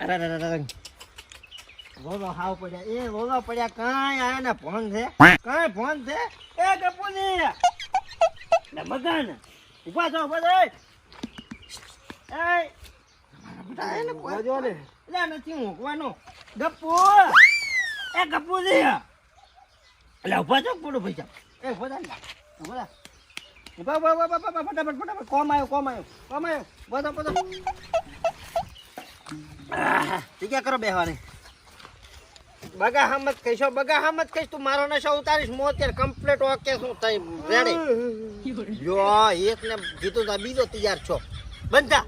અરે અરે અરે અરે. રોલો હાવ પડ્યા. એ બોલો પડ્યા. કાંઈ આયા ને ફોન છે. કાંઈ ફોન છે? એ ગપુજી ને મગન ઊભા થો ઊભા એ. બેટા એને કોઈ જો ને. લે નથી મૂકવાનો. ગપ્પુ એ ગપુજી એટલે ઊભા થો પૂરું પૈસા એ ઊભા થા ને. ઊભા ઊભા ઊભા, ઊભા ફટાફટ ફટાફટ. કોમ આવ્યો કોમ આવ્યો કોમ આવ્યો બધો બધો. કરો બેહવાની. બગા હામત કહીશો બગા હામત કહીશ. તું મારો નશો ઉતારીશ મો અત્યારે કમ્પ્લીટ ઓકે શું થઈ રેડી જો એક ને કીધું તા બીજો તૈયાર છો. બંધા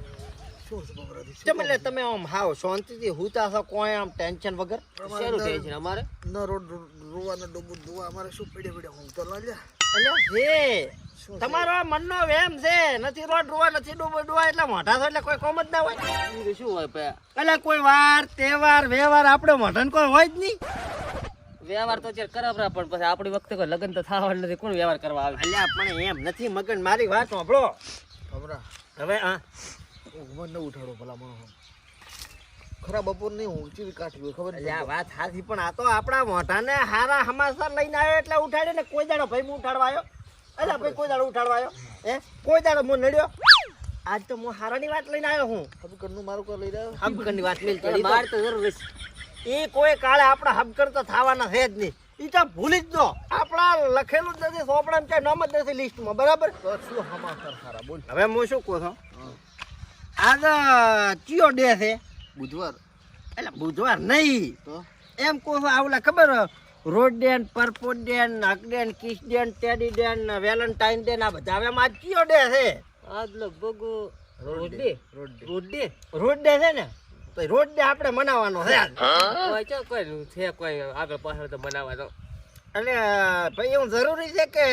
તમે એટલે તમે આમ હાવ શાંતિથી હુતા છો કોઈ આમ ટેન્શન વગર? શેનું ટેન્શન અમારે? ન રોડ રોવાના ડોબું ધોવા અમારે શું પડ્યા પડ્યા હું તો લાલ્યા. હે તમારો આ મનનો વેમ છે. નથી રોડ રોવા નથી ડૂબો ડોવા એટલે મોઢા એટલે કોઈ કોમ જ ના હોય. શું હોય પે? એટલે કોઈ વાર તહેવાર વ્યવહાર આપણે મોઢન કોઈ હોય જ નહીં. વ્યવહાર તો અત્યારે કરબરા પણ પછી આપણી વખતે કોઈ લગ્ન તો થવા નથી. કોણ વ્યવહાર કરવા આવે? એટલે પણ એમ નથી મગન મારી વાત સાંભળો. હવે હા ઉમર ન ઉઠાડો ભલા માણસ. ખરા બપોર નહીં ઊંઘ ચીવી કાઢવી ખબર આ વાત સાચી પણ આ તો આપણા મોઢાને હારા હમાસર લઈને આવ્યો એટલે ઉઠાડ્યો ને કોઈ દાડો ભાઈ હું ઉઠાડવા આવ્યો? અલ્યા ભાઈ કોઈ દાડો ઉઠાડવા આવ્યો? હે? કોઈ દાડો મો નડ્યો? આજ તો હું હારાની વાત લઈને આવ્યો હું. હબકરનું મારું કોઈ લઈ રહ્યો? હબકરની વાત લઈ ચડી માર તો જરૂર એ કોઈ કાળે આપણા હબકર તો થવાના છે જ નહીં. એ તો ભૂલી જ દો. આપણા લખેલું જ નથી સોપડા ક્યાંય નામ જ નથી લિસ્ટમાં બરાબર? તો શું હમાસર સારા બોલ. હવે હું શું કહું છું? આજ ચિયો ડે છે? બુધવાર. એટલે બુધવાર નહીં. તો? એમ કહો છું આવલા ખબર? રોડ ડે ને પર્પોટ ડે ને હક ડે ને કિસ ડે ને ટેડી ડે ને વેલેન્ટાઇન ડે ને આ બધા હવે આજ કયો ડે છે? આજ લગભગ rose day rose day. Rose day? Rose day છે ને? તો રોડ ડે આપણે મનાવવાનો છે આજ. કોઈ કોઈ છે કોઈ આગળ પાછળ તો મનાવવાનો તો. એટલે ભાઈ એવું જરૂરી છે કે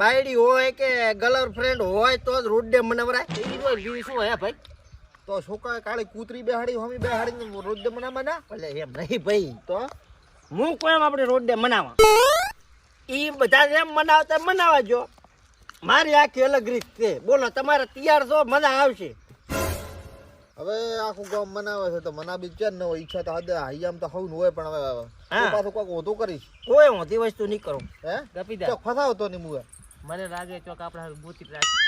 બાયડી હોય કે ગર્લફ્રેન્ડ હોય તો જ રોડ ડે મનાવરાય? એ હોય શું હે ભાઈ. તો છોકરા કાળી કૂતરી બેહાડી હોમી બેહાડી રોજ દે મના મના એટલે એમ નહીં ભાઈ. તો હું કોઈ આપણે રોડ ડે મનાવા? એ બધા એમ મનાવતા મનાવા જો મારી આખી અલગ રીત છે. બોલો તમારે તૈયાર છો? મજા આવશે. હવે આખું ગામ મનાવે છે તો મનાબી છે ને હોય ઈચ્છા તો હદે હૈયામ તો હવું હોય પણ હવે પાછું કોઈક વધુ કરીશ. કોઈ ઊંધી વસ્તુ નહીં કરું. હે? તો ફસાવતો નહીં મુએ. મને લાગે ચોક આપણે બુતી રાખી.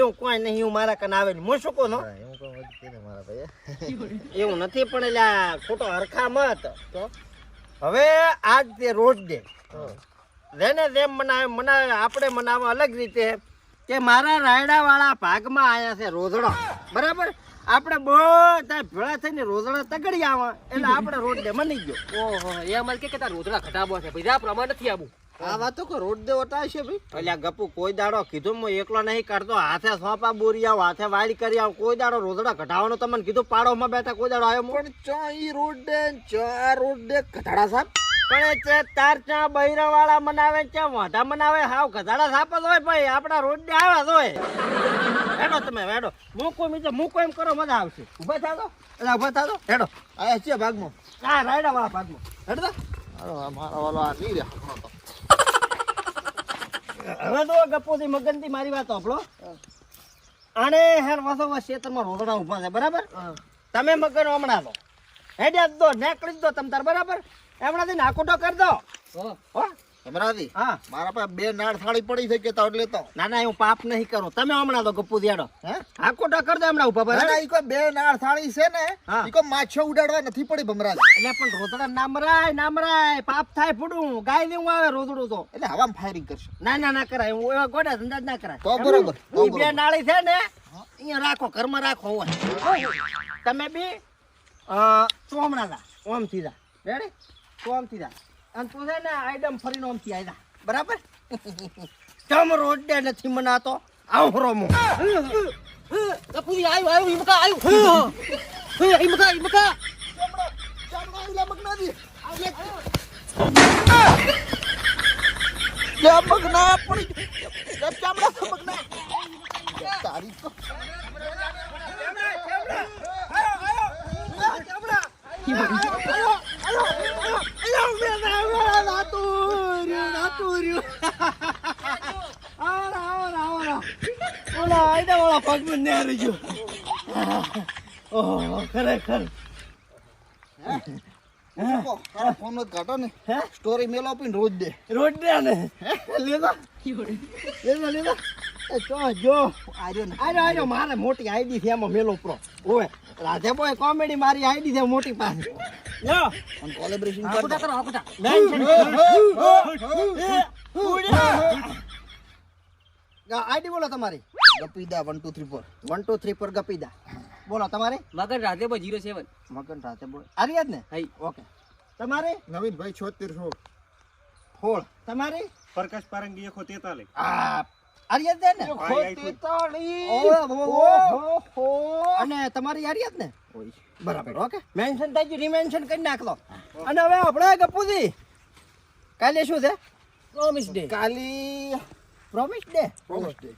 એવું કોઈ નહીં હું મારા કને આવે હું શું કહું એવું કઈ વધુ ને મારા ભાઈ એવું નથી પણ એટલે ખોટો હરખા મત. તો હવે આજ તે રોજ ડે. જેને જેમ મનાવે મનાવે આપણે મનાવવા અલગ રીતે કે મારા રાયડા વાળા ભાગમાં આયા છે રોજડો. બરાબર? આપણે બધા ભેળા થઈને રોજડા તગડી આવા. એટલે આપણે રોડ ડે મની ગયો. ઓહો એ અમારે કે તાર રોદડા ઘટાબો છે. ભાઈ આ પ્રમાણ નથી આવું આ વાત તો કો રોડ દે ઓટા છે ભાઈ. એટલે ગપુ કોઈ દાડો કીધું હું એકલો નહીં કરતો હાથે સોપા બોરી આવ હાથે વાળી કરી આવ. કોઈ દાડો રોદડા ઘટાવાનો તમને કીધું પાડોમાં બેઠા કોઈ દાડો આવ્યો પણ ચો ઈ રોડ દે ચો ચા રોડ દે ઘટાડા સાહેબ પણ ચે છે તાર ચા બૈરા વાળા મનાવે છે મોઢા મનાવે? હાવ ઘટાડા સાપ જ હોય ભાઈ આપણા રોડ દે આવે જ હોય. હેડો તમે હેડો. મૂકો મીજો મૂકો એમ કરો મજા આવશે. ઊભા થાતો એટલે ઊભા થાતો હેડો. આ છે ભાગમાં. હા રાયડા વાળા ભાગમાં. હેડો આ મારા આ નહીં રે હમણાં તો. હવે તો ગપ્પોથી મગનથી મારી વાત સાંભળો. આને હેર વસો ક્ષેત્રમાં રોકડા ઊભા છે બરાબર? તમે મગન હમણાં દો હેડ્યા દો નેકળી દો તમ તાર બરાબર? હમણાંથી નાખોટો કરી દો. હો? હમણાંથી હા. મારા પાસે બે નાળ થાળી પડી છે કે તાવ લેતો. ના ના હું પાપ નહીં કરું. તમે હમણાં તો ગપ્પુ દેડો હે? કોટા કરી દો હમણાં ઊભા ના, કોઈ બે નાળ થાળી છે ને. કોઈ માછો ઉડાડવા નથી પડી ભમરાજ. એટલે પણ રોતડા નામરાય નામરાય પાપ થાય ફૂડું. ગાય દેવું આવે રોતડું તો. એટલે હવા ફાયરિંગ કરશે. ના ના ના કરાય. હું એવા ગોડા ધંધા ના કરાય. તો બરોબર, ઈ બે નાળી છે ને અહીંયા રાખો ઘરમાં રાખો હોય. તમે બી અ, ચોમણા જા ઓમથી જા. રેડી ઓમથી જા. અને તું છે ને આઈડમ ફરીને ઓમથી આવ્યા બરાબર? તમ રોડ નથી મનાતો. આવ રોમો. કપૂરી આવ્યું આવ્યું ઈમકા આવ્યું ઈમકા ઈમકા ચામડા ચામડા તારી તો ઓહો ખરેખર ફોન જ કાઢો ને હે સ્ટોરી મેલો આપીને રોજ દે રોજ દે ને લેવા લેવા લેતો જો. આર્યો મારે મોટી આઈડી છે એમાં મેલો પ્રો. ઓય રાધે બોય કોમેડી મારી આઈડી છે મોટી પાસે. લ્યો. અને કોલેબરેશન આકુટા કરો આકુટા આઈડી બોલો તમારી. ગપીદા one two three four one two three પર ગપીદા. બોલો તમારે? મગન રાધે જીરો સેવન મગન રાધે બોલો આરી યાદ ને? હઈ. ઓકે. તમારે? નવીનભાઈ છોતેર સો. હોળ. તમારી? પ્રકાશ પારંગી એકો તેતાલીસ. આ આર્યા દે ને? ઓહો. અને તમારી આર્યત ને? બરાબર ઓકે. મેન્શન થઈ રિમેન્શન કરી નાખલો. અને હવે આપણે ગપુજી કાલે શું છે? પ્રોમિસ ડે કાલી promise day promise day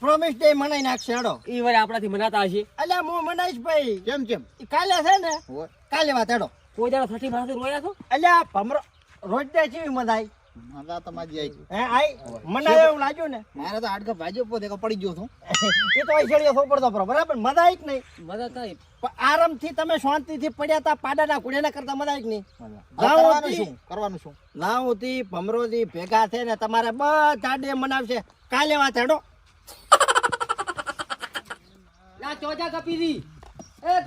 promise day મનાઈ નાખશે હેડો. ઈ વરે આપણાથી મનાતા હશે. અલ્યા હું મનાઈશ ભાઈ. કેમ કેમ? કાલે છે ને? કાલે વાત હેડો. કોઈ દાડો છઠ્ઠી માણસો રોયા છો? અલ્યા ભમરો રોજ દે કેવી મનાઈ? મારા તો માજી આવી હે આઈ? મનાય એવું લાગ્યું ને? મારે તો હાડકા ભાજ્યો પોતે પડી ગયો છું. એ તો અહીં છેડીએ સોપડતો બરાબર? મજા આવી કે નહીં? મજા થાય પણ આરામથી તમે શાંતિથી પડ્યા હતા પાડાના કુડિયાના કરતા મજા આવી કે નહીં? કરવાનું શું? કરવાનું શું? લાવથી ભમરોથી ભેગા થઈને તમારે બધા ડે મનાવશે. કાલે વાત હેડો. કપી ચોજા કપીદી એ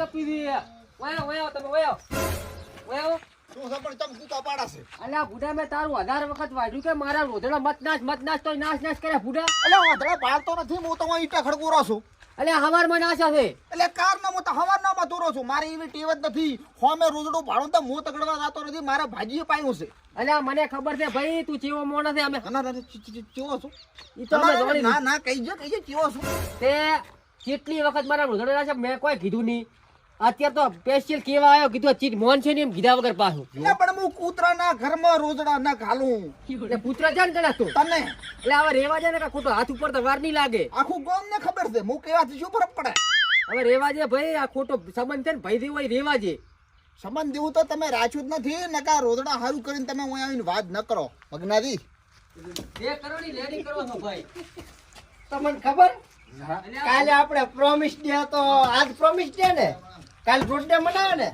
તમે શું છે પણ ચમ કૂકા પાડાશે અલ્યા બુડા મેં તારું હજાર વખત વાઢ્યું કે મારા રોધડા મત નાશ મત નાશ તો નાશ નાશ કરે બુડા એટલે વાંધડા પાડતો નથી હું તો ઈટા ખડકુરો છું. અલ્યા હવારમાં નાશ હશે એટલે કાર ના હું તો હવાર ના મતુરો છું. મારી એવી ટેવ જ નથી. હોમે રોજડું ભાડું તો હું તગડવા જતો નથી. મારા ભાજીએ પાયું છે. અલ્યા મને ખબર છે ભાઈ તું ચેવો મોણસ છે અમે. ના ચેવો છું. ઈ તો ના ના કહી જો કહી જો ચેવો છું. તે કેટલી વખત મારા રોધડા છે મેં કોઈ કીધું નહીં. અત્યારે તો સ્પેશિયલ કેવા આવ્યો કીધું ચીટ મોન છે ને એમ કીધા વગર પાછું. એટલે પણ હું કૂતરાના ઘરમાં રોજડા ના ઘાલું એટલે ને જાણ તું. તને? એટલે હવે રેવા જાય ને કા ખોટો હાથ ઉપર તો વાર નહીં લાગે. આખું ગામ ને ખબર છે હું કેવાથી શું ફરક પડે? હવે રેવા જે ભાઈ આ ખોટો સંબંધ છે ને ભાઈ દેવો હોય રેવા જે. સંબંધ જેવું તો તમે રાખ્યું જ નથી નકા રોજડા હારું કરીને તમે હું આવીને વાત ન કરો. મગનાજી. જે કરો ની લેડી કરો છો ભાઈ. તમને ખબર? કાલે આપણે પ્રોમિસ ડે હતો આજ પ્રોમિસ ડે ને? કાલ રોજ ડે મનાવે ને?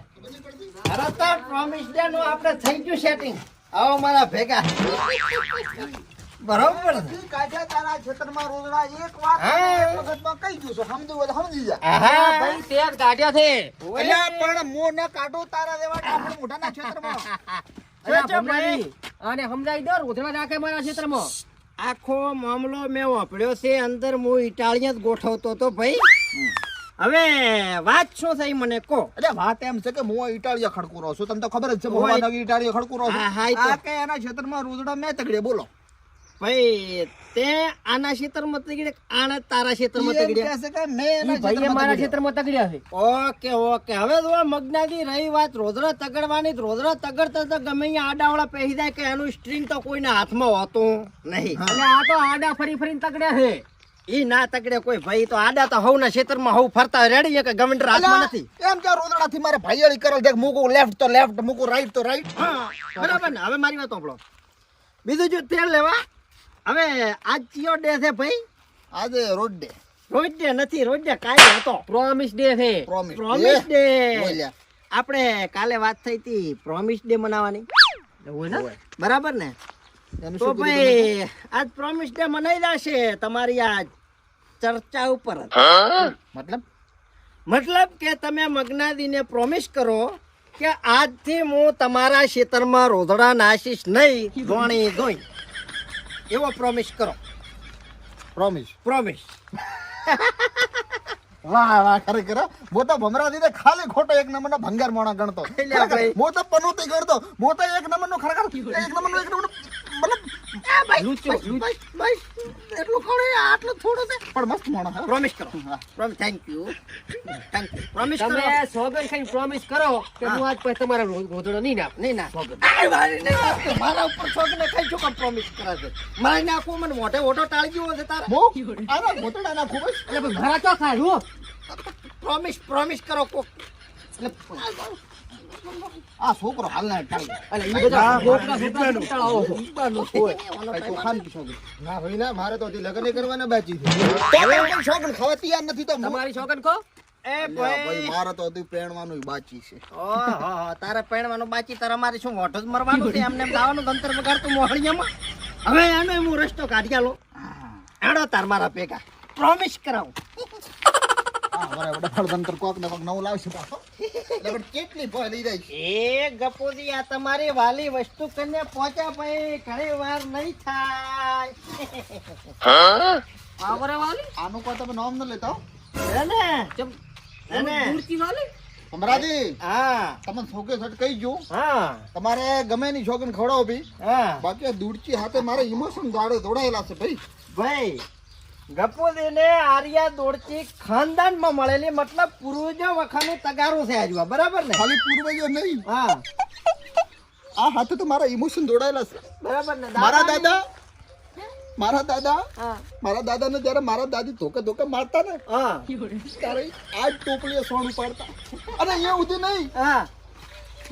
તરત પ્રોમિસ ડે નું આપણે થઈ ગયું સેટિંગ આવો મારા ભેગા. બરોબર કાઢ્યા તારા ક્ષેત્રમાં રોજડા એક વાત હા. વખતમાં કહી દઉં છું. સમજવું હોય સમજી જા. ભાઈ તેર કાઢ્યા છે. એટલે પણ મો ન કાઢો તારા જેવા આપણે મોઢાના ક્ષેત્રમાં આને સમજાવી દો રાખે મારા ક્ષેત્રમાં આખો મામલો મેં વાપર્યો છે. અંદર હું ઇટાળીયા જ ગોઠવતો તો ભાઈ. હવે વાત શું થઈ મને કહો એટલે વાત એમ છે કે હું ઇટાલિયા ખડકુરો છું. તમને તો ખબર જ છે. હું આ ઇટાળીયા ખડકુરો છું? આ કે એના ક્ષેત્રમાં રોજડા મેં તગડે બોલો. ભાઈ તે આના ક્ષેત્રમાં તગડે આના તારા ક્ષેત્રમાં તગડ્યા? છે કે મેં એના ભાઈએ મારા ક્ષેત્રમાં તગડ્યા છે. Okay okay. હવે જો મગનાથી રહી વાત રોજડા તગડવાની રોજડા તગડતા તો ગમે અહીંયા આડાવાળા પહેરી જાય કે એનું સ્ટ્રિંગ તો કોઈના હાથમાં હોતું નહીં. અને આ તો આડા ફરી ફરીને તગડ્યા છે. ઈ ના તકડે કોઈ ભાઈ તો આડા તો હવના ક્ષેત્રમાં હવ ફરતા રેડી કે ગવર્નર હાથમાં નથી. એમ કે રોજડાથી મારે ભાઈયાળી કરેલ દેખ મૂકું લેફ્ટ તો લેફ્ટ મૂકું રાઈટ તો રાઈટ બરાબર ને? હવે મારી વાત સાંભળો. બીજું જો તેલ લેવા. હવે આજ કયો ડે છે ભાઈ? આજે રોજ ડે રોજ ડે નથી રોડ ડે કાલે હતો. પ્રોમિસ ડે છે. પ્રોમિસ પ્રોમિસ ડે આપણે કાલે વાત થઈ હતી પ્રોમિસ ડે મનાવવાની. બરાબર ને? તો? ભાઈ આજ પ્રોમિસ ડે મનાઈ જશે તમારી આ ચર્ચા ઉપર મતલબ? મતલબ કે તમે મગનાદીને પ્રોમિસ કરો કે આજથી હું તમારા ખેતરમાં રોધડા નાશીશ નહીં ધોણી ધોઈ. એવો પ્રોમિસ કરો. પ્રોમિસ પ્રોમિસ વાહ વાહ ખરેખર તો ભમરા દીધે ખાલી ખોટો એક નંબરનો ભંગાર મોણા ગણતો. તો પનોતી ગણતો. તો એક નંબરનો ખરેખર એક નંબરનો એક નંબરનો મતલબ લૂચો, લૂચો. બસ એટલું ખોડે આટલું થોડું છે. પણ મસ્ત મોણા હા પ્રોમિસ કરો. હા. Promise thank you thank you promise કરો. તમે સોગન ખાઈને પ્રોમિસ કરો કે હું. આજ પછી તમારા રો- નહીં નાખ. નહીં ના મારી તો. નાખવું મને મોઢે ઓટો ટાળી ગયો છે તારા. હું આના ઘોટડા ના ખૂબ જ એટલે મારા ચો ખાય પ્રોમિસ પ્રોમિસ કરો કોક. આ છોકરો હાલના ટાળી એટલે ઈ બધા ગોપના ગોપના કંટાળો આવો છો. કઈ તો ખાન પીશો ના ભાઈ ના મારે તો હજી લગ્ન કરવાના બાકી છે. શોખ ખાવા તૈયાર નથી તો તમારી સોગન કહો એ ભાઈ. મારે તો હજુ પહેણવાનું બાકી છે. ઓહો તારે પહેણવાનું બાકી તારે અમારે શું મોઢો જ મરવાનું છે? એમને એમ દાવાનું તંત્ર વગાડતું મોહળિયામાં હવે એનો હું રસ્તો કાઢી લો હેડો તાર મારા ભેગા. પ્રોમિસ કરાવું. ડફળ બંતર કોક ને કોક નવું લાવશે પાછો. એટલે કેટલી ભય લઈ છે. એ ગપોદી આ તમારી વાલી વસ્તુ કને પહોંચ્યા ભાઈ ઘણી વાર નહીં થાય. આવરે વાલી. આનું કોઈ તમે નામ ન લેતા હે. ને ચમ હે ને? મૂર્તિ વાલી? ભમરાજી હા. તમને સોકે સટ કહી ગયું. હા. તમારે ગમે ની છોકરી ખવડાવો ભી હા. બાકી દૂરચી દૂડચી હાથે મારે ઇમોશન દાડે દોડાયેલા છે ભાઈ. ભાઈ ગપોદી ને આર્યા દોડતી ખાનદાનમાં મળેલી મતલબ પૂર્વજો વખાનું તગારું છે આજવા બરાબર ને? ખાલી પૂર્વજો નહીં. હા. આ હાથે તો મારા ઇમોશન દોડાયેલા છે. બરાબર ને મારા દાદા? મારા દાદા? હા. મારા દાદાને જ્યારે મારા દાદી ધોકે ધોકે મારતા ને હા. ત્યારે આ ટોપલીએ સોન ઉપાડતા. અને એ ઉધી નહીં. હા.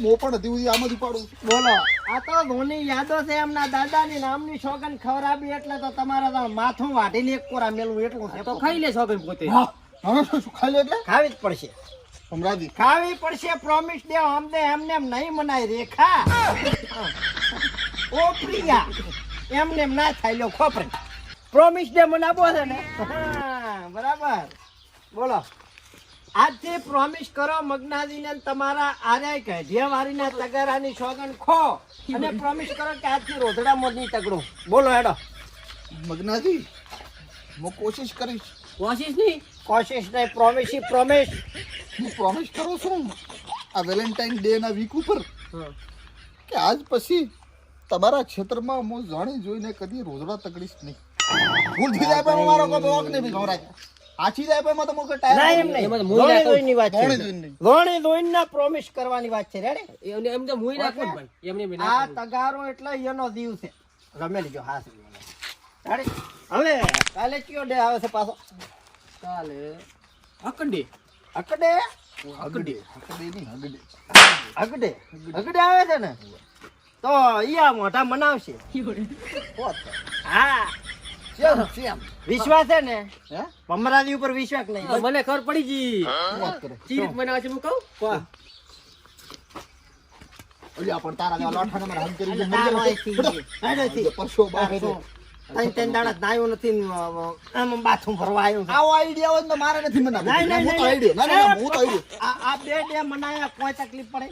મો પણ હતી આમ જ ઉપાડું બોલો આ તો ધોની યાદો છે એમના દાદાની નામની સોગન ખવરાબી એટલે તો તમારે માથું વાટીને એક કોરા મેલવું એટલું છે. તો ખાઈ લે છોકરી પોતે. હા. હવે શું ખાઈ લે એટલે? ખાવી જ પડશે. હમણાંથી ખાવી પડશે પ્રોમિસ દે અમને એમને એમ નહીં મનાય રેખા. ઓ પ્રિયા એમને એમ ના થાય લ્યો ખોપરે. પ્રોમિસ ડે મનાવો છે ને. હા, બરાબર. બોલો. આજથી પ્રોમિસ કરો મગનાજીને ને તમારા આર્ય કઢિયા વારીના તગારાની સોગન ખો. અને પ્રોમિસ કરો કે આજથી રોધડા મોરની તગડો. બોલો હેડો. મગનાજી હું કોશિશ કરીશ. કોશિશ નહીં? કોશિશ નહીં પ્રોમિસ પ્રોમિસ હું પ્રોમિસ કરું છું આ વેલેન્ટાઇન ડે ના વીક ઉપર કે આજ પછી તમારા ક્ષેત્રમાં હું જાણી જોઈને કદી રોધડા તકડીશ નહીં. ભૂલથી જાય પણ મારો કોઈ વોક નહીં બી ખવડાય જાય પણ તો મુકે ના ટાયર એમ નહીં. એમાં તો મોઈ લોણી નાખો. વાત છે. લોણી દોઈન. ના પ્રોમિસ કરવાની વાત છે. રેડે એમને એમ તો મુઈ નાખો ને ભાઈ. એમને મે આ તગારો એટલે એનો દીવ છે. રમે લીજો હા રેડે હવે કાલે કયો ડે આવે છે પાછો? કાલે અકંડે અકડે હગડે. હગડે. નહીં હગડે અગડે અગડે આવે છે ને? તો ઈયા મોટા મનાવશે. હા. વિશ્વાસ છે ને? મમરાજી ઉપર વિશ્વાસ નહીં. મને ખબર પડી ગઈ. વાત મને આજે હું કહું? વાહ. ઓલી તારા જેવા લોઠાને મારે હગ કરી મરી તારો જાય. અહીંથી ફોટો. હેડેથી. પરસો બાર ત્રણ ત્રણ દાડા નાયું નથી આમ બાથરૂમ ફરવા આવ્યું છે. આવો આઈડિયા હોય તો મારે નથી મનાવતો. નહીં, નહીં, હું તો નહીં, ના, ના, ના, હું તો આઈડિયા. આ આ બે ડે મનાયા કોઈ તકલીફ પડે?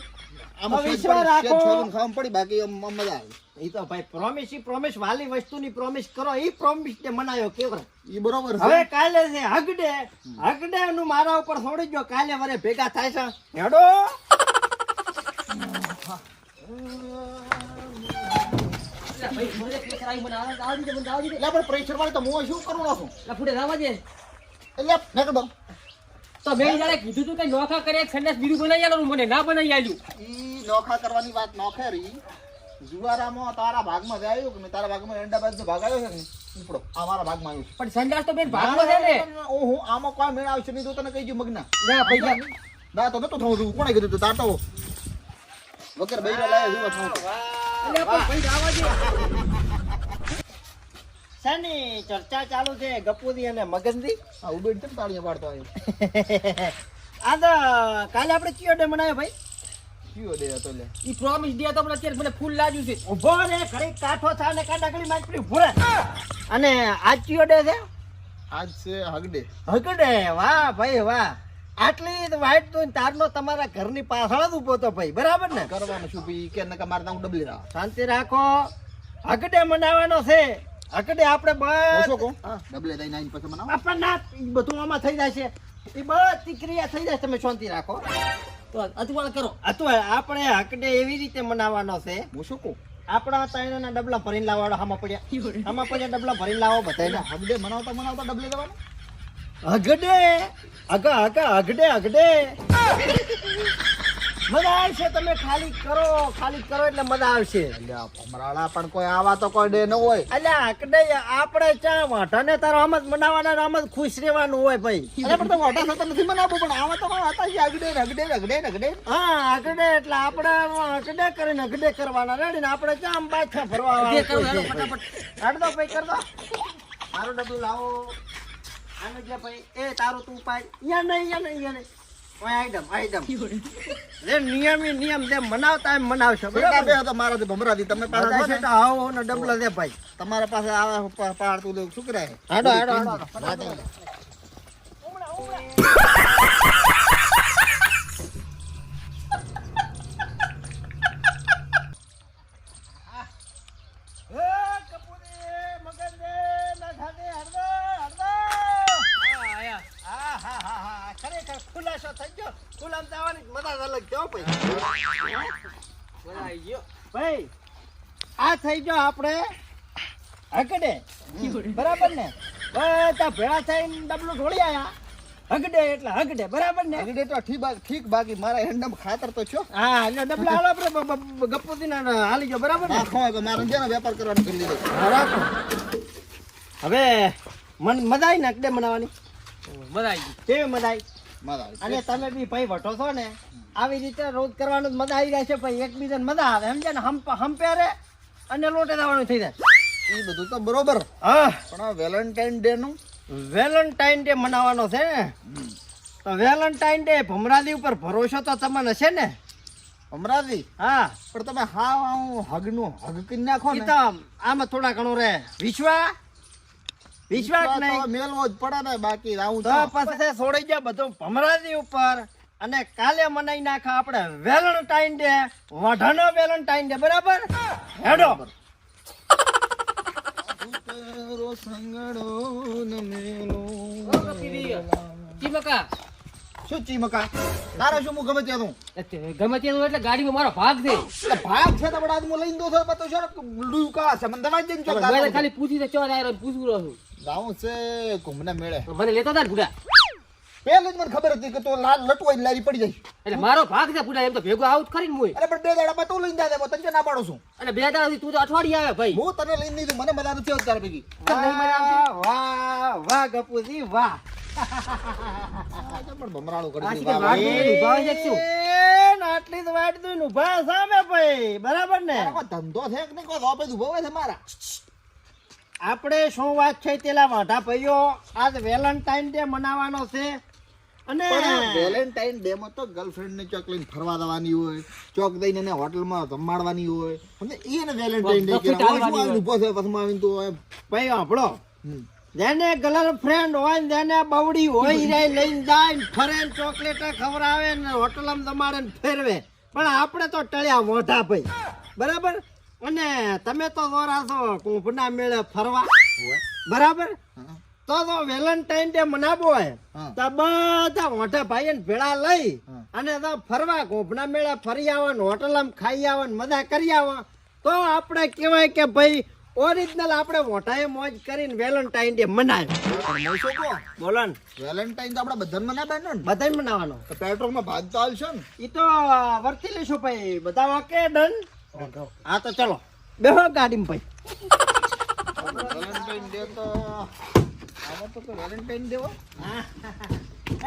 પડી, બાકી આમ- આમ મજા આવે. એ તો ભાઈ પ્રોમિસ ઈ પ્રોમિસ વાલી વસ્તુની પ્રોમિસ કરો ઈ પ્રોમિસ ને મનાયો કેવર ઈ બરોબર છે. હવે કાલે છે હગડે હગડે નું મારા ઉપર છોડી દો કાલે વરે ભેગા થાય છે હેડો પ્રેશર. એટલે વાળી તો હું શું કરું છું? લા, ફૂટે રાવા દે. એટલે. તો મેં જયારે કીધું તું કે નોખા કરે સંદેશ બીજું બનાવી આલો મને ના બનાવી આલ્યું ઈ નોખા કરવાની વાત નોખેરી. જુવારામાં તારા ભાગમાં જાય કે મેં તારા ભાગમાં એંડાબાજનો ભાગ આવ્યો છે ને? ઉપડો. આ મારા ભાગમાં આવ્યું પણ સંદાસ તો બેન ભાગમાં છે ને ઓહો, આમાં કોઈ મેળ આવશે નહીં તો તને કહી દઉં મગના ના પૈસા ના તો નતો થવું જોવું. કોણે કીધું તું? તાર તો વગર બૈરા લાયા જેવો થવું. એટલે પણ ભાઈ આવા દે શાની ચર્ચા ચાલુ છે ગપુદી અને મગનદી આ ઉબેડ કેમ તાળીਆਂ પાડતો આવ્યો? આ તો કાલે આપણે કયો ડે મનાયો ભાઈ? કયો ડે હતો લે? ઈ પ્રોમિસ દે તો અત્યારે મને ફૂલ લાગ્યું છે. ઊભો રે ઘરે કાઠો થા ને કાડાકડી માં પડી ભૂરે અને આજ કયો ડે છે? આજ છે હગડે. હગડે? વાહ ભાઈ વાહ. આટલી વાઈટ તો તારનો તમારા ઘરની પાછળ જ ઊભો તો ભાઈ બરાબર ને? કરવાનું શું ભાઈ કે નકા મારે હું ડબલી રાખ. શાંતિ રાખો. હગડે મનાવવાનો છે. હગડે આપણે બસ ડબલે દઈ નાઈન પછી મનાવો આપણે ના બધું આમાં થઈ જાય છે. એ બધી ક્રિયા થઈ જાય તમે શાંતિ રાખો. તો અતવાળ કરો. અતવાળ આપણે હકડે એવી રીતે મનાવવાનો છે. હું શું કહું? આપણા ત્રણના ડબલા ભરીને લાવવાનો આમાં પડ્યા. આમાં પડ્યા ડબલા ભરીને લાવો બધાયના. હગડે મનાવતા મનાવતા ડબલે લેવાનો હગડે અગા હગ હગડે હગડે. મજા આવશે તમે ખાલી કરો ખાલી કરો એટલે મજા આવશે. અલ્યા ભમરાળા પણ કોઈ આવા તો કોઈ ડે ન હોય. એટલે હકડે આપણે ચા વાટાને તારો આમ જ મનાવવાના આમ જ ખુશ રહેવાનું હોય ભાઈ. અરે પણ તો વાટા નથી મનાવવું પણ આવા તો હતા છે રગડે રગડે હગડે હા આગડે એટલે આપણે આગડે કરીને અગડે કરવાના. રેડી ને આપણે ચા આમ બાછા ફરવા. ફટાફટ. કાઢ દો ભાઈ કર દો. મારું ડબલું લાવો. આને જે ભાઈ એ તારું તું પાય. અહીંયા નહીં અહીંયા નહીં અહીંયા નહીં. આઈટમ આઈટમ જે નિયમી નિયમ જે મનાવતા એમ મનાવશો બરાબર તો મારાથી ભમરાથી. તમને બધા પાડો છે? તો આવો ને ડબલ દે ભાઈ. તમારા પાસે આવા પાડતું તો શું કરાય? હાડો હાડો હાડો. ખુલાસો થઈ ગયો. ખુલામ જવાની મજા અલગ ભાઈ. ભાઈ આ થઈ ગયો આપણે હકડે બરાબર ને? બધા ભેળા થઈને ડબલું ઢોળી આયા. હગડે એટલે હગડે બરાબર ને? અગડે તો ઠીક બાકી ઠીક બાકી મારા હેન્ડમ ખાતર તો છો. હા એટલે ડબલા હાલો આપણે ગપ્પુથી હાલી ગયો બરાબર ને? મારે છે વેપાર કરવાનો કરી લીધો. હા, હવે મન મજા આવી ને હગડે મનાવવાની? મજા આવી કેવી મજા મારા આવે. અને તમે બી ભાઈ વટો છો ને આવી રીતે રોજ કરવાનું મજા આવી જાય છે ભાઈ. એકબીજાને મજા આવે. સમજે ને? હમ હંપે અને લોટે દાવાનું થઈ જાય. એ બધું તો બરોબર. હા. પણ આ વેલેન્ટાઇન ડે નું? વેલેન્ટાઇન ડે મનાવવાનો છે. તો વેલેન્ટાઇન ડે ભમરાદી ઉપર ભરોસો તો તમને છે ને? ભમરાદી? હા. પણ તમે હાવ હું હગનું હગ કરી નાખો ને. આમાં થોડા ઘણું રે વિશ્વા વિશ્વાસ નહીં. મેલવો જ પડે ને બાકી આવું તો પછી છોડી ગયા બધું ભમરાજી ઉપર. અને કાલે મનાઈ નાખા આપણે વેલેન્ટાઇન ડે વઢાનો વેલેન્ટાઇન ડે બરાબર? હેડો. તારો સંગડો ન મેલો. ચીમકા શું ચીમકા? તારે શું હું ગમે ત્યાં ગમે ત્યાં એટલે ગાડીમાં મારો ભાગ છે. એટલે ભાગ છે તો પણ આદમી લઈને દો છો તો શું ડુકા છે મને દવા જઈને ખાલી પૂછી દે ચો આવ્યો પૂછવું રહ્યો છું. ગાઉં છે મેળે. મને લેતો હતા ને પહેલું જ મને ખબર હતી કે તો લાલ લટવાઈ લારી પડી જાય. એટલે મારો ભાગ છે એમ તો ભેગો આવું જ કરીને મુય. અરે પણ બે દાડામાં તું લઈને જાય તને ના પાડું છું? અને બે દાડાથી તું તો અઠવાડિયે આવે ભાઈ. હું તને લઈને નહીં મને મજા નથી આવતી તારા ભેગી. વાહ ગપુજી પણ કરી દીધું. આટલી તો વાટ દઉં ઊભા સામે ભાઈ બરાબર ને? ધંધો છે કે નહીં? કોઈ રોપે ઊભો હોય છે મારા? આપણે શું વાત છે તેલા વાઢા ભાઈઓ? આજ વેલેન્ટાઇન ડે મનાવવાનો છે. અને વેલેન્ટાઇન ડે માં તો ગર્લફ્રેન્ડ ને ચોક લઈને ફરવા જવાની હોય ચોક દઈને એને હોટલમાં જમાડવાની હોય. અને એને વેલેન્ટાઇન ડે કહેવાય. ઊભો છે પછી આવીને તો. ભાઈ આપણો. જેને ગર્લફ્રેન્ડ હોય ને જેને બવડી હોય રે લઈને જાય ને ફરે ને ચોકલેટ ખવડાવે ને હોટલમાં જમાડે ને ફેરવે. પણ આપણે તો ટળ્યા મોઢા ભાઈ. બરાબર? અને તમે તો દોરા છો કુંભના મેળે ફરવા. બરાબર? તો તો વેલેન્ટાઇન ડે મનાવો હોય. તો બધા મોટા ભાઈ ભેળા લઈ અને તો ફરવા કુંભના મેળે ફરી આવો ને હોટલમાં ખાઈ આવો ને મજા કરી આવો. તો આપણે કહેવાય કે ભાઈ ઓરિજિનલ આપણે મોટાએ મોજ કરીને વેલેન્ટાઇન ડે મનાવ્યો? બોલો ને. વેલેન્ટાઇન તો આપણે બધાને મનાવવાનો ને. બધાય મનાવવાનો. તો પેટ્રોલમાં ભાગ તો ને. એ તો વર્તી લઈશું ભાઈ. બધા વાકે ડન. હા તો ચલો. બેહો ગાડીમાં ભાઈ. વેલેન્ટાઇન ડે તો આમાં તો વેલેન્ટાઇન ડે હોય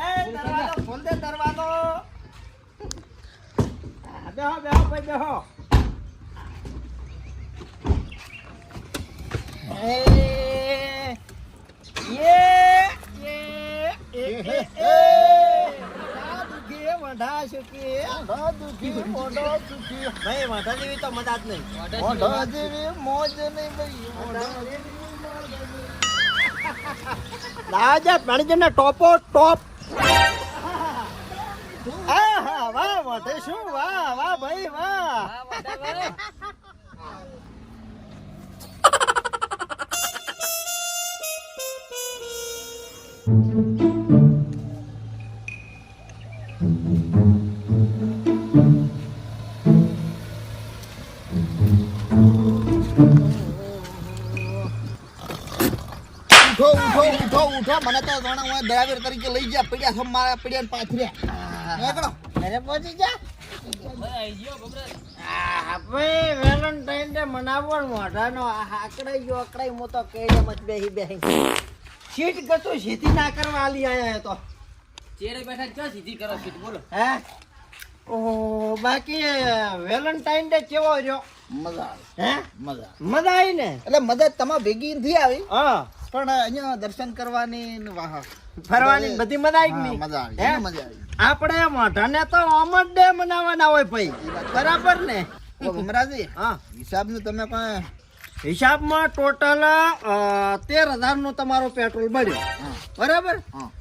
એ દરવાજો ખોલ દે દરવાજો બેહો બેહો ભાઈ બેહો એ વઢા વઢા સુખી મોઢા દુખી, મોઢા દુખી. ભાઈ વઢા જેવી તો મજા જ નહીં. મોઢા જેવી મોજ નહીં ભાઈ મોઢા રાજા પાણીજના ટોપો ટોપ. આહા, વાહ વાહ શું? વાહ વાહ ભાઈ વાહ. મને તો જાણે હું ડ્રાઈવર તરીકે લઈ ગયા પડ્યા છે મારા પડ્યા પાથર્યા નીકળો ઘરે પહોંચી જા. ભાઈ વેલેન્ટાઇન ડે મનાવવો ને મોઢાનો આહા, ગયો અકડાઈ હું તો કેડિયા મત બેહી બેહી. સીટ ગતું સીધી ના કરવા આલી આયા તો. ચેડે બેઠા ચો સીધી કરો સીટ? બોલો. હે? ઓહો બાકી વેલેન્ટાઇન ડે કેવો રહ્યો? મજા હે? મજા મજા આવી ને? એટલે મજા તમારે ભેગી નથી આવી? હા. પણ અહીંયા દર્શન કરવાની ને વાહ. ફરવાની બધી મજા આવી ગઈ મજા આવી. હે? મજા આવી. આપણે મોઢાને તો આમ જ ડે મનાવવાના હોય ભાઈ. બરાબર ને? ભમરાજી હા. હિસાબનું તમે કોઈ હિસાબમાં ટોટલ તેર હજારનું તમારું પેટ્રોલ મળ્યું બરાબર?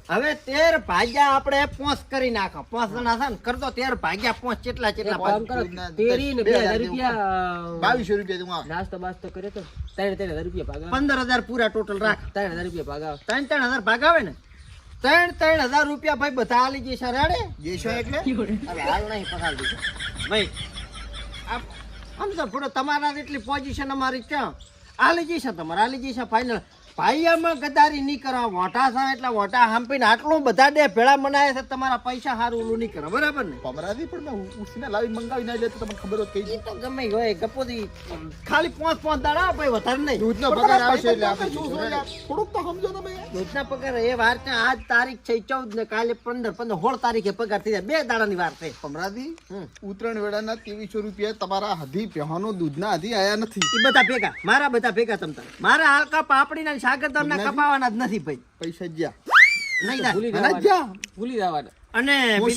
હવે તેર ભાગ્યા આપણે પોંચ કરી નાખો. પોંચ જણા છે ને કરતો તેર ભાગ્યા પોંચ કેટલા કેટલા તેરી ને બે હજાર રૂપિયા બાવીસો રૂપિયા નાસ્તો બાસ્તો કર્યો તો ત્રણ ત્રણ હજાર રૂપિયા ભાગા પંદર હજાર પૂરા ટોટલ રાખ. ત્રણ હજાર રૂપિયા ભાગા ત્રણ ત્રણ હજાર ભાગ આવે ને? ત્રણ ત્રણ હજાર રૂપિયા ભાઈ બધા આલી જશે રેડે? જે એટલે? હાલ નહીં પગાર દીધો. ભાઈ તો થોડો તમારા જેટલી પોઝિશન અમારી ક્યાં આલી જઈશ તમારે આલી જઈશ ફાઇનલ ભાઈયામાં ગદારી નહીં કરવા વોટા છે એટલે વોટા હાંપીને આટલું બધા ડે ભેળા મનાય છે તમારા પૈસા સારું ઓલું નહીં કરે બરાબર ને? ભમરાજી પણ મેં ઉસીને લાવી મંગાવી ના લે તો તમને ખબર હોત કઈ તો ગમે હોય ગપોદી ખાલી પાંચ પાંચ દાડા ભાઈ વધારે નહીં. દૂધનો પગાર આવશે એટલે આપણે થોડુંક તો સમજો તમે. દૂધના પગાર એ વાર છે આજ તારીખ છે ચૌદ ને કાલે પંદર પંદર હોળ તારીખે પગાર થઈ જાય બે દાડાની વાર છે. ભમરાજી હમ. ઉત્તરાયણ વેળાના ત્રેવીસો રૂપિયા તમારા હધી પહેવાનો દૂધના હધી આયા નથી. એ બધા ભેગા મારા બધા ભેગા તમતા મારા હાલકા પાપડીના ને સાગરદાર કપાવાના જ નથી ભાઈ. પૈસા જ્યાં. નહીં ભૂલી જવાના. જ્યાં ભૂલી જવાના. અને હું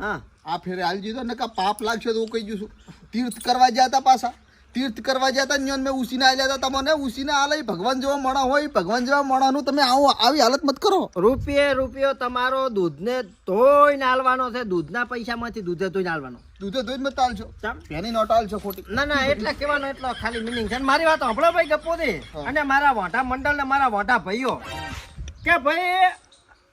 હા. આ ફેરે હાલ જીધો નકા પાપ લાગશે તો હું કહી જશું તીર્થ કરવા હતા પાછા. તીર્થ કરવા ગયા હતા ન્યોન મેં ઉસીને આલ્યા હતા. તમને ઉસીને આલે ભગવાન જેવા મણા હોય ભગવાન જેવા મણાનું તમે આવો આવી હાલત મત કરો. રૂપિયે રૂપિયો તમારો દૂધને ધોઈ નાલવાનો છે. દૂધના પૈસામાંથી દૂધે ધોઈ નાલવાનો દૂધે દૂધ મત આલશો. એની નોટ આલશો ખોટી. ના ના એટલે કહેવાનો એટલો ખાલી મિનિંગ છે. મારી વાત સાંભળો ભાઈ ગપો દે અને મારા વાંઢા મંડળ ને મારા વાંઢા ભાઈઓ કે ભાઈ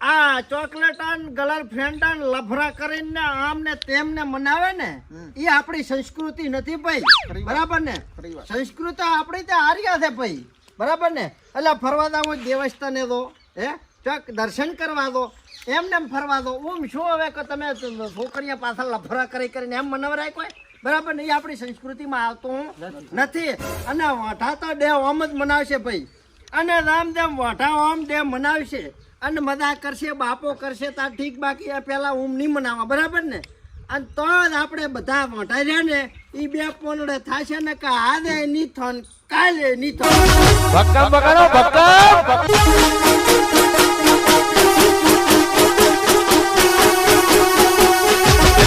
આ ચોકલેટ ગલર ફ્રેન્ડ લફરા કરીને આમ ને તેમને મનાવે ને એ આપણી સંસ્કૃતિ નથી ભાઈ. બરાબર ને? સંસ્કૃતિ આપણી ત્યાં હાર્યા છે ભાઈ. બરાબર ને? એટલે ફરવા દાવો દેવસ્થાને દો હે? ચોક દર્શન કરવા દો એમને એમ ફરવા દો. ઓમ શું હવે કે તમે છોકરીઓ પાછળ લફરા કરી કરીને એમ મનાવરાય કોઈ? બરાબર ને? એ આપણી સંસ્કૃતિમાં આવતું નથી. અને વાંઢા તો ડે ઓમ જ મનાવશે ભાઈ. અને રામદેવ વાંઢા ઓમ ડે મનાવશે. અને મજા કરશે, બાપો કરશે, તાર ઠીક બાકી પેલા ઓમ નહીં મનાવવા. બરાબર ને? અને તો જ આપણે બધા વાંઢા રહ્યા ને એ બે પોનડે થશે ને કે આજે નહીં થન કાલે નહીં થન ભક્કમ ભક્કમ.